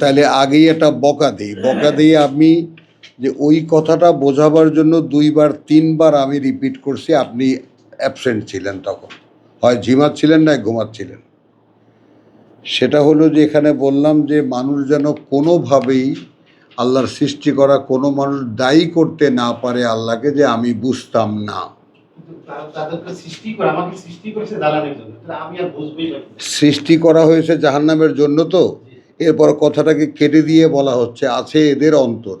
তাহলে আগেই একটা বকা দিই। বকা দিয়ে আমি যে ওই কথাটা বোঝাবার জন্য দুইবার, তিনবার আমি রিপিট করছি, আপনি অ্যাবসেন্ট ছিলেন তখন। হয় ঝিমাচ্ছিলেন না ঘুমাচ্ছিলেন সেটা হলো যে এখানে বললাম যে মানুষ যেন কোনোভাবেই আল্লাহর সৃষ্টি করা কোনো মানুষ দায়ী করতে না পারে আল্লাহকে যে আমি বুঝতাম না। তাদেরকে সৃষ্টি করে আমাকে সৃষ্টি করেছে দালানের জন্য। আমি আর বুঝবই না। সৃষ্টি করা হয়েছে জাহান্নামের জন্য তো? এরপর কথাটাকে কেটে দিয়ে বলা হচ্ছে আছে এদের অন্তর।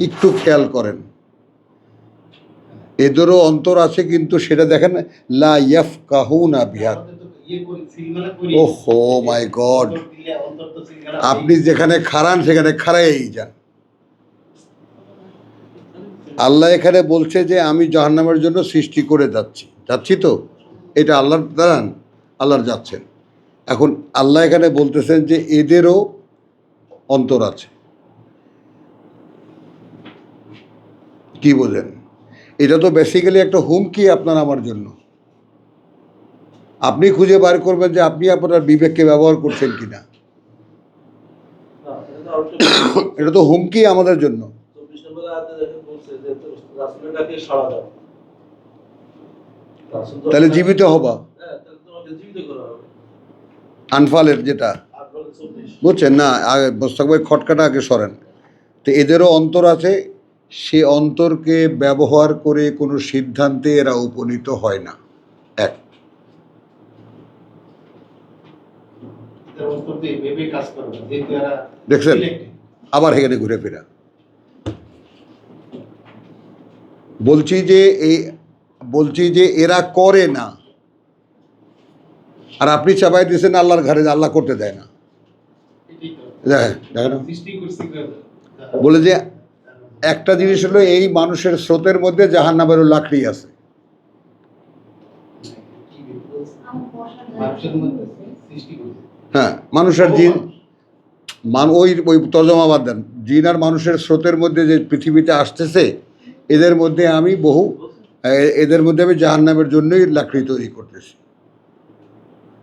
একটু খেয়াল করেন। এদেরও অন্তর আছে কিন্তু সেটা দেখেন লা ইয়াফ কাহুনা বিহার ইয়ে করি, সিলমালা করি। ওহো মাই গড আপনি যেখানে খারান সেখানে খারাই যান। আল্লাহ এখানে বলছে যে আমি জাহান্নামের জন্য সৃষ্টি করে যাচ্ছি। যাচ্ছি তো? এটা আল্লাহর দাঁড়ান আল্লাহর যাচ্ছেন। এখন আল্লাহ এখানে বলতেছেন যে এদেরও অন্তর আছে। কি বোঝেন? এটা তো বেসিক্যালি একটা হুমকি আপনার আমার জন্য। আপনি খুঁজে বার করবেন যে আপনি আপনার বিবেককে ব্যবহার করছেন কিনা। এটা তো হুমকি আমাদের জন্য চব্বিশ নম্বর আয়াতে দেখে বলছে সাড়া দাও। তাহলে জীবিত হবা হ্যাঁ, তাহলে তোমাকে জীবিত করা হবে। আনফালের যেটা আট বলে চব্বিশ। বুঝছেন না আগে মোস্তাক ভাই খটকাটা আগে সরেন তো এদেরও অন্তর আছে সে অন্তরকে ব্যবহার করে কোনো সিদ্ধান্তে এরা উপনীত হয় না এক দেখছেন? আবার এখানে ঘুরে ফেরা বলছি যে এই বলছি যে এরা করে না। আর আপনি চাপাই দিয়েছেন, আল্লাহর ঘরে আল্লাহ করতে দেয় না। বলে যে একটা জিনিস হলো, এই মানুষের স্রোতের মধ্যে জাহান লাকড়ি আছে। হ্যাঁ মানুষের জিন মান ওই ওই তর্জমাবাদ দেন। জিন আর মানুষের স্রোতের মধ্যে যে পৃথিবীতে আসতেছে এদের মধ্যে আমি বহু এদের মধ্যে আমি জাহান্নামের জন্যই লাকড়ি তৈরি করতেছি।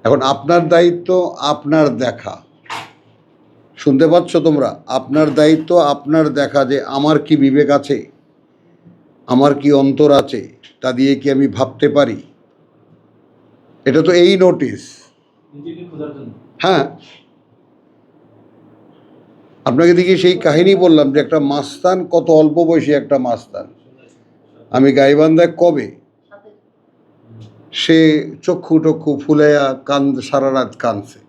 এখন আপনার দায়িত্ব আপনার দেখা। শুনতে পাচ্ছ তোমরা? আপনার দায়িত্ব আপনার দেখা যে আমার কি বিবেক আছে? আমার কি অন্তর আছে? তা দিয়ে কি আমি ভাবতে পারি? এটা তো এই জন্য। হ্যাঁ। আপনাকে দেখি সেই কাহিনী বললাম যে একটা মাস্তান, কত অল্প বয়সী একটা মাস্তান। আমি গাইবান্ধায় কবে? সে চক্ষু টক্ষু ফুলাইয়া কান্দ সারা রাত কাঁদছে।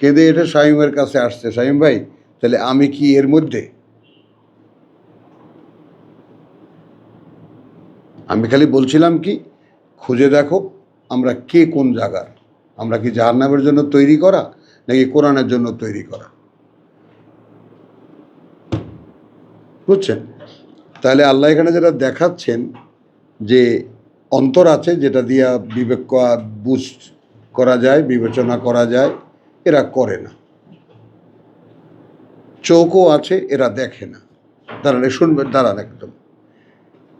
কেঁদে এটা শাহিমের কাছে আসছে, শাহিম ভাই, তাহলে আমি কি এর মধ্যে? আমি খালি বলছিলাম কি, খুঁজে দেখো আমরা কে কোন জায়গার? আমরা কি জাহান্নামের জন্য তৈরি করা নাকি কোরআনের জন্য তৈরি করা? বুঝছেন? তাহলে আল্লাহ এখানে যেটা দেখাচ্ছেন যে অন্তর আছে যেটা দিয়া বিবেক বুঝ করা যায়, বিবেচনা করা যায়, এরা করে না। চোখও আছে, এরা দেখে না। দাঁড়ান, এ শুনবে, দাঁড়ান একদম।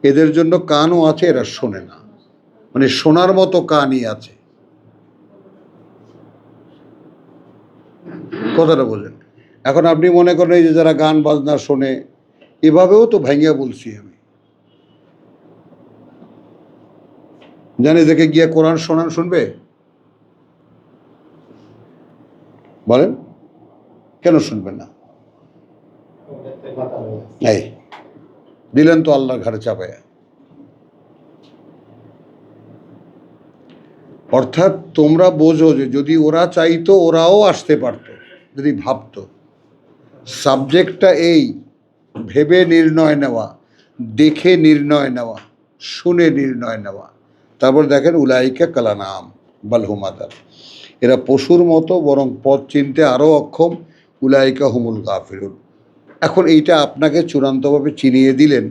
এদের জন্য কানও আছে, এরা শোনে না। মানে শোনার মতো কানই আছে। কথাটা বোঝেন এখন আপনি মনে করেন এই যে যারা গান বাজনা শোনে এভাবেও তো ভেঙে বলছি আমি। জানে দেখে গিয়ে কোরআন শোনান শুনবে? বলেন, কেন শুনবেন না। এই, দিলেন তো আল্লাহর ঘরে চাপায়া। অর্থাৎ তোমরা বোঝো যে যদি ওরা চাইতো, ওরাও আসতে পারতো, যদি ভাবতো। সাবজেক্টটা এই ভেবে নির্ণয় নেওয়া, দেখে নির্ণয় নেওয়া, শুনে নির্ণয় নেওয়া। তারপর দেখেন উলাইকা কালানাম বালহুমাদার এরা পশুর মতো বরং পথ চিনতে আরও অক্ষম, উলাইকা হুমুল গাফিরুন এখন এইটা আপনাকে চূড়ান্তভাবে চিনিয়ে দিলেন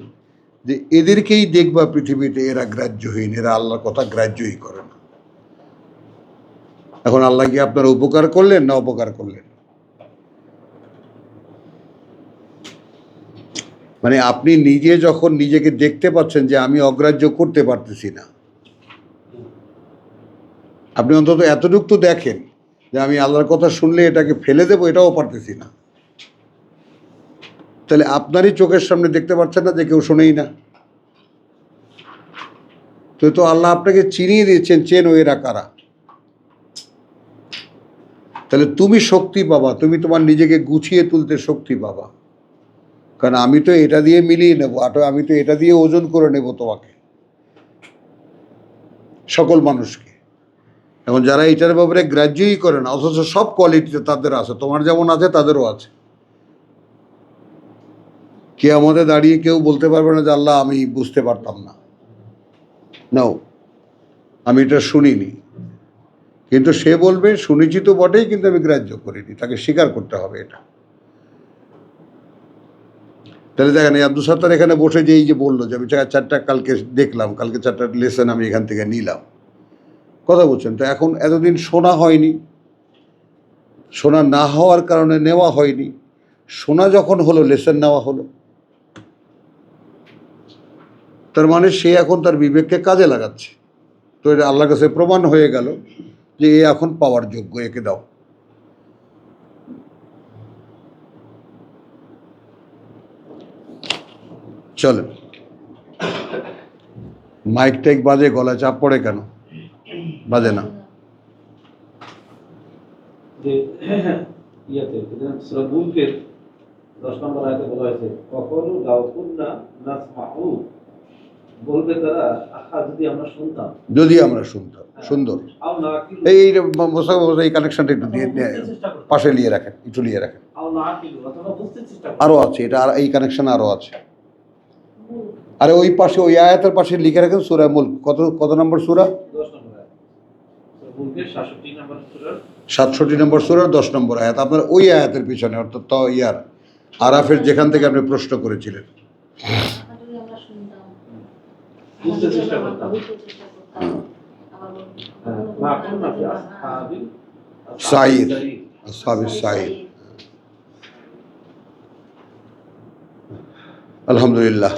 যে এদেরকেই দেখবা পৃথিবীতে এরা গ্রাহ্যহীন, এরা আল্লাহর কথা গ্রাহ্যই করে না। এখন আল্লাহ কি আপনার উপকার করলেন না অপকার করলেন? মানে আপনি নিজে যখন নিজেকে দেখতে পাচ্ছেন যে আমি অগ্রাহ্য করতে পারতেছি না, আপনি অন্তত এতটুকু তো দেখেন যে আমি আল্লাহর কথা শুনলে এটাকে ফেলে দেবো, এটাও পারতেছি না। তাহলে আপনারই চোখের সামনে দেখতে পাচ্ছেন না যে কেউ শোনেই না। তো তো আল্লাহ আপনাকে চিনিয়ে দিয়েছেন, চেন এরা কারা। তাহলে তুমি শক্তি পাবা, তুমি তোমার নিজেকে গুছিয়ে তুলতে শক্তি পাবা। কারণ আমি তো এটা দিয়ে মিলিয়ে নেব আটো আমি তো এটা দিয়ে ওজন করে নেব তোমাকে, সকল মানুষকে। এখন যারা এটার ব্যাপারে গ্রাহ্যই করে না, অথচ সব কোয়ালিটিতে তাদের আছে, তোমার যেমন আছে তাদেরও আছে। কে আমাদের দাঁড়িয়ে কেউ বলতে পারবে না যে, আল্লাহ, আমি বুঝতে পারতাম না। নাও আমি এটা শুনিনি। কিন্তু সে বলবে, শুনেছি তো বটেই, কিন্তু আমি গ্রাহ্য করিনি। তাকে স্বীকার করতে হবে এটা। তাহলে দেখেন এই আব্দুল সাত্তার এখানে বসে যে এই যে বলল যে আমি চার- চারটা কালকে দেখলাম, কালকে চারটা লেসন আমি এখান থেকে নিলাম। কথা বলছেন, তো এখন এতদিন শোনা হয়নি। শোনা না হওয়ার কারণে নেওয়া হয়নি। শোনা যখন হলো লেসন নেওয়া হলো। তার মানে সে এখন তার বিবেককে কাজে লাগাচ্ছে। তো এটা আল্লাহর কাছে প্রমাণ হয়ে গেল যে এ এখন পাওয়ার যোগ্য, একে দাও। চলেন। মাইক টাইক বাজে গলায় চাপ পড়ে কেন? বাজে না। যে ইয়াতে সূরা মুলকের 10 নম্বর আয়াতে বলা হয়েছে কখনো লাউ কুন্না নাসমাউ বলবে তারা আহা যদি আমরা শুনতাম। শুনতাম সুন্দর। এই এই এই কানেকশনটা একটু দিয়ে পাশে নিয়ে রাখেন একটু নিয়ে রাখেন। আরও আছে এটা আর এই কানেকশন আরও আছে। আরে ওই পাশে ওই আয়াতের পাশে লিখে রাখেন সুরা মুল কত কত নম্বর সুরা? 10 নম্বর আয়াত সূরা মুলকের 67 নম্বর সূরার সাতষট্টি নম্বর সুরার দশ নম্বর আয়াত। আপনার ওই আয়াতের পিছনে অর্থাৎ ত ইয়ার। আরাফের যেখান থেকে আপনি প্রশ্ন করেছিলেন। হ্যাঁ, আলহামদুলিল্লাহ।